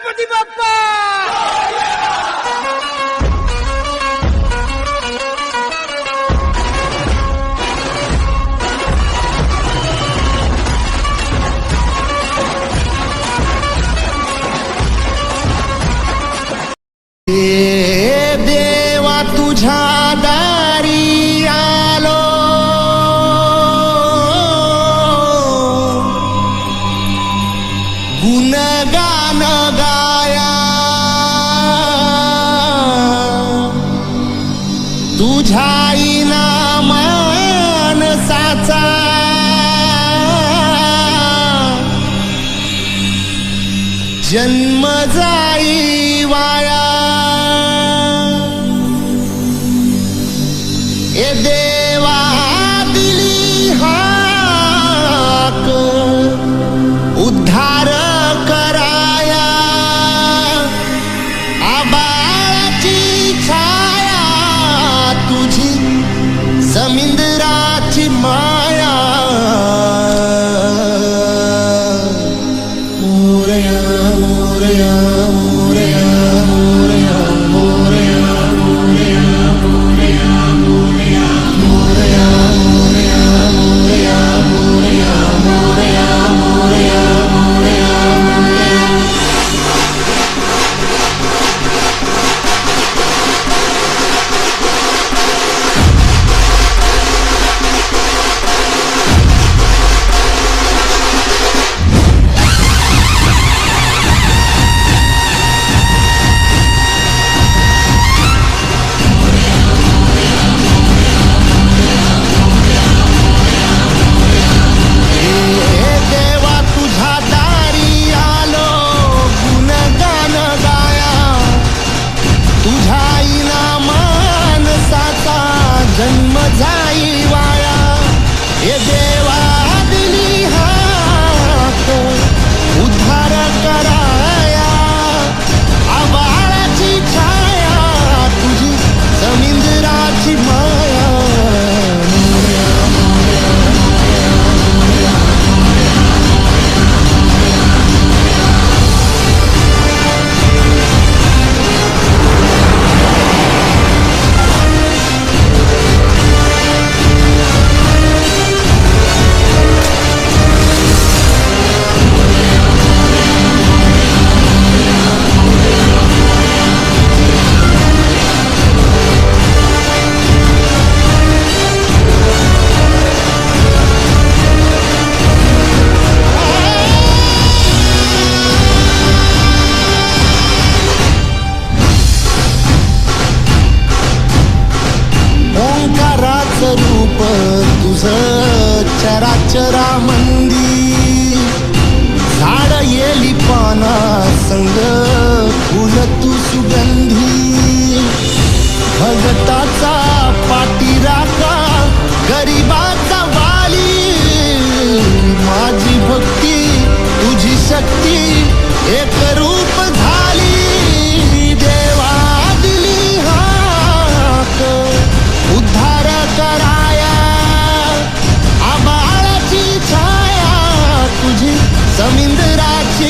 गणपती बाप्पा तुझ्या इनामान साचा. जन्म जाई चरा मंदी साडा येली पाना संग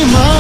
my